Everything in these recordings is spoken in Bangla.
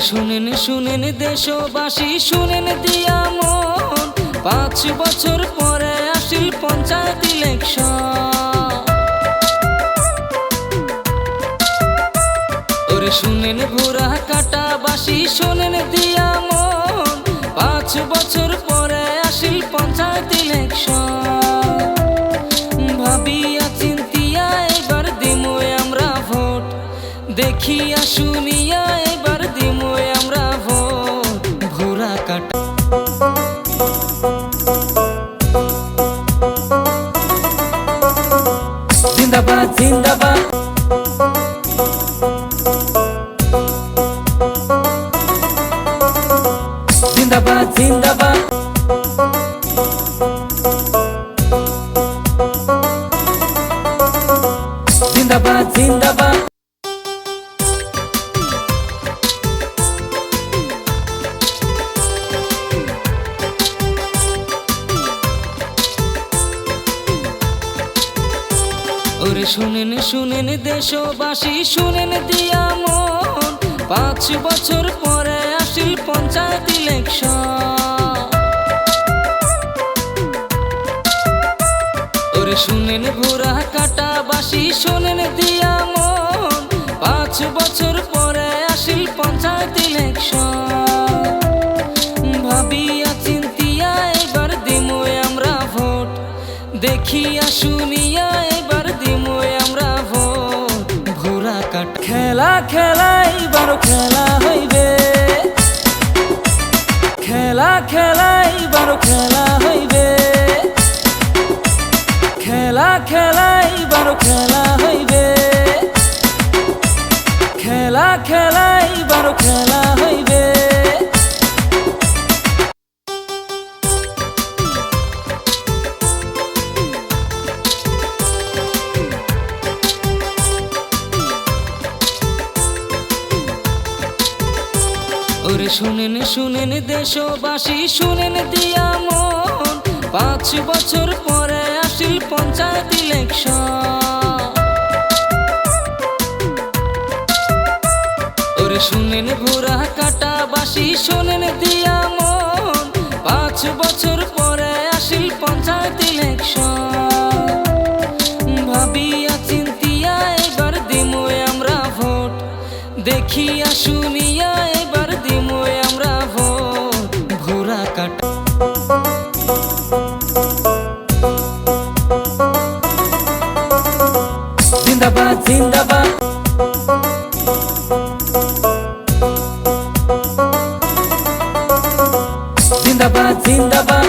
শুনেন শুনেন দেশবাসী, শুনেন দিয়া মন। পাঁচ বছর পরে আসিল পঞ্চায়েত ইলেকশন। শুনেন ঘোরা কাটা বাসি শুনেন দিয়া মন। পাঁচ বছর পরে আসিল পঞ্চায়েত ইলেকশন। ভাবিয়া চিন্তিয়া, এবার দিমু আমরা ভোট। দেখিয়া শুনিয়া জিন্দাবাদ জিন্দাবাদ জিন্দাবাদ জিন্দাবাদ জিন্দাবাদ শুনেন শুনেন দেশবাসী, শুনেন দিয়া মন। পাঁচ বছর পরে আসিল পঞ্চায়েত ইলেকশন। শুনেন ঘোরা কাটা বাসি শুনেন দিয়া মন। পাঁচ বছর পরে আসিল পঞ্চায়েত ইলেকশন। ভাবিয়া চিন্তিয়া এবার দিমু আমরা ভোট। দেখিয়া শুনিয়া ঘোরা খেলা খেলাই বারো খেলা হইবে। খেলা খেলাই বারো খেলা হইবে। খেলা খেলাই বারো খেলা হইবে। খেলা খেলাই বারো খেলা শুনেন শুনেন দেশবাসী, শুনেন দিয়া মন। পাঁচ বছর পরে আসিল পঞ্চায়েত ইলেকশন। ওরে শুনেন ঘোরা কাটা বাসি শুনেন দিয়া মন। পাঁচ বছর পরে আসিল পঞ্চায়েত ইলেকশন। ভাবিয়া চিন্তিয়া, এবার দিমু আমরা ভোট। দেখিয়া শুনিয়া জিন্দাবাদ জিন্দাবাদ জিন্দাবাদ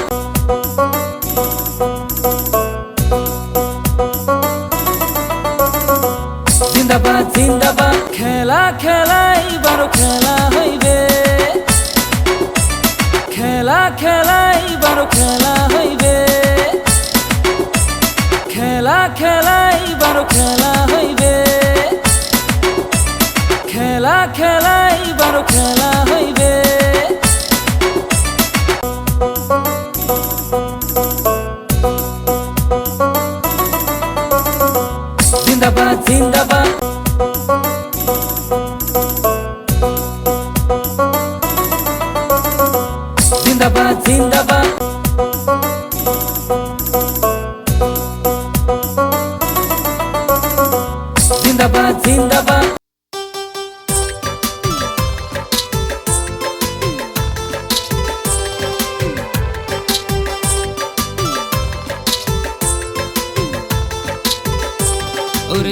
জিন্দাবাদ জিন্দাবাদ জিন্দাবাদ খেলা খেলা এবার খেলা হইবে খেলা খেলা এবার খেলা হইবে খেলা খেলা এবার খেলা হইবে খেলা খেলা এবার খেলা হইবে জিন্দাবাদ জিন্দাবাদ জিন্দাবাদ জিন্দাবাদ জিন্দাবাদ জিন্দাবাদ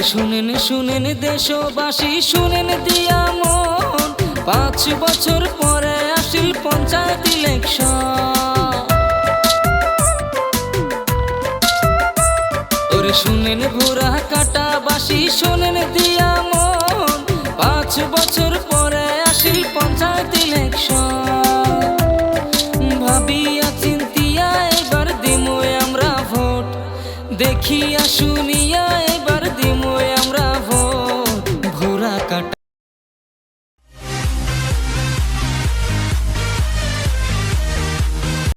শুনেন শুনেন দেশবাসী, শুনেন দিয়া মন। পাঁচ বছর পরে আসিল পঞ্চায়েত ইলেকশন। ওরে শুনেন ঘোরা কাটা বাসি শুনেন দিয়া মন। পাঁচ বছর পরে আসিল পঞ্চায়েত ইলেকশন। ভাবিয়া চিন্তিয়া এবার দিমু আমরা ভোট। দেখিয়া শুনিয়া